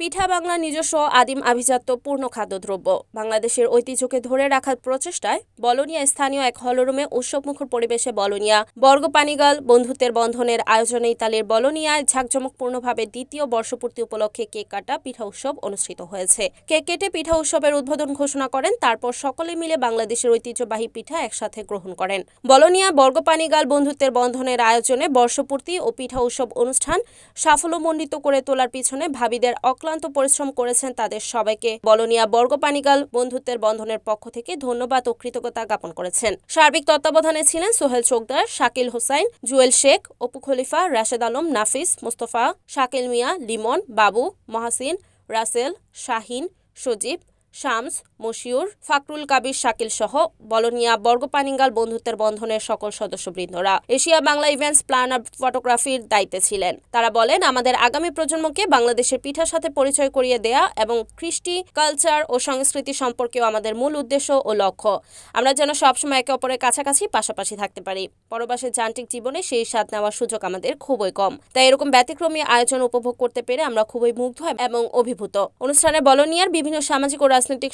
পিঠা বাংলার নিজস্ব, আদিম আভিজাত্য, পূর্ণ খাদ্যদ্রব্য। বাংলাদেশের ঐতিহ্যকে ধরে রাখার প্রচেষ্টায় বলনিয়া স্থানীয় এক হলরুমে উৎসবমুখর পরিবেশে বলনিয়া, বর্গপানিগাল, বন্ধুত্বের বন্ধনের আয়োজনে ইতালির বলনিয়ায় ঝাঁকজমকপূর্ণভাবে দ্বিতীয় বর্ষপূর্তি উপলক্ষে কেক কাটা পিঠা উৎসব অনুষ্ঠিত হয়েছে। কেক কেটে পিঠা উৎসবের উদ্বোধন ঘোষণা করেন, তারপর সকলে মিলে বাংলাদেশের ঐতিহ্যবাহী পিঠা একসাথে গ্রহণ করেন। বলনিয়া, বর্গপানিগাল, বন্ধুত্বের বন্ধনের আয়োজনে বর্ষপূর্তি ও পিঠা উৎসব অনুষ্ঠান সাফল্যমণ্ডিত করে তোলার পিছনে ভাবিদের অক্লান্ত পরিশ্রম করেছেন তাদের সবাইকে। বলনিয়া বর্গপানিকাল বন্ধুত্বের বন্ধনের পক্ষ থেকে ধন্যবাদ ও কৃতজ্ঞতা জ্ঞাপন করেছেন। সার্বিক তত্ত্বাবধানে ছিলেন সোহেল চোকদার, শাকিল হোসাইন, জুয়েল শেখ, অপু খলিফা, রাশেদ আলম, নাফিস, মোস্তফা, শাকিল মিয়া, লিমন, বাবু, মহাসিন, রাসেল, শাহিন, সজীব শামস, মশিউর ফাকরুল কাবির, শাকিল সহ বলনিয়া, বর্গপানিঙ্গাল বন্ধুত্বের বন্ধনের সকল সদস্যবৃন্দরা এশিয়া বাংলা ইভেন্টস প্ল্যানার ফটোগ্রাফির দায়িত্বে ছিলেন। তারা বলেন, আমাদের আগামী প্রজন্মকে বাংলাদেশের পিঠার সাথে পরিচয় করিয়ে দেয়া এবং কৃষ্টি, কালচার ও সংস্কৃতি সম্পর্কেও আমাদের মূল উদ্দেশ্য ও লক্ষ্য। আমরা যেন সবসময় একে অপরের কাছাকাছি, পাশাপাশি থাকতে পারি। পরবাসের যান্ত্রিক জীবনে সেই স্বাদ নেওয়ার সুযোগ আমাদের খুবই কম। তাই এরকম ব্যতিক্রমী আয়োজন উপভোগ করতে পেরে আমরা খুবই মুগ্ধ এবং অভিভূত। অনুষ্ঠানে বলনিয়ার বিভিন্ন সামাজিক ও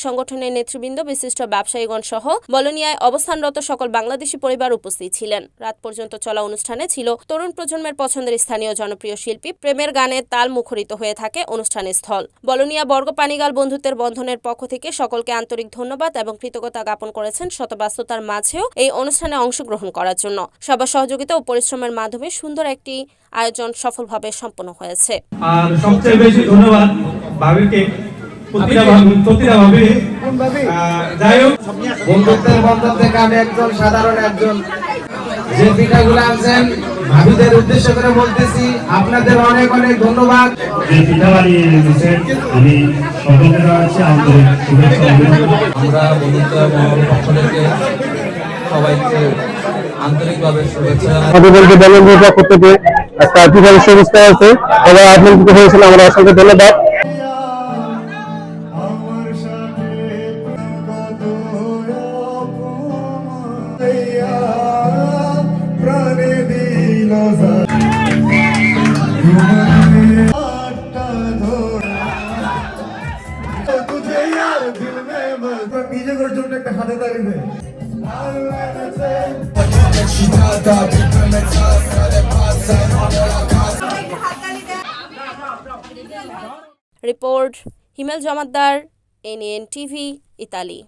সংগঠনের নেতৃবৃন্দ, বিশিষ্ট ব্যবসায়ীগণ সহ বলনিয়ায় অবস্থানরত সকল বাংলাদেশি পরিবার উপস্থিত ছিলেন। রাত পর্যন্ত চলা অনুষ্ঠানে ছিল তরুণ প্রজন্মের পছন্দের স্থানীয় জনপ্রিয় শিল্পী, প্রেমের গানে তাল মুখরিত হয়ে থাকে অনুষ্ঠানের স্থল। বলনিয়া বর্গ পানিগাল বন্ধুত্বের বন্ধনের পক্ষ থেকে সকলকে আন্তরিক ধন্যবাদ এবং কৃতজ্ঞতা জ্ঞাপন করেছেন শতব্যস্ততার মাঝেও এই অনুষ্ঠানে অংশগ্রহণ করার জন্য। সবার সহযোগিতা ও পরিশ্রমের মাধ্যমে সুন্দর একটি আয়োজন সফলভাবে সম্পন্ন হয়েছে। আর সবচেয়ে বেশি ধন্যবাদ ভাবিকে। প্রতিটা ভাবি প্রতিটা ভাবি আহ, যাই হোক। বন্ধুত্বের বন্ধন থেকে আমি একজন সাধারণ একজন। যে পিঠাগুলো আনছেন ভাবিদের উদ্দেশ্য করে বলতেছি আপনাদের অনেক অনেক ধন্যবাদ। যে পিঠা বানিয়ে এনেছেন আমি সকলকে জানাচ্ছি আন্তরিক শুভেচ্ছা আমরা বন্ধুত্ব মহল পক্ষ থেকে সবাইকে আন্তরিকভাবে শুভেচ্ছা। পক্ষ থেকে সংস্থা আছে। তবে আমন্ত্রিত হয়েছিল আমরা অসংখ্য ধন্যবাদ। Report Himel Jamaddar NN TV Italy.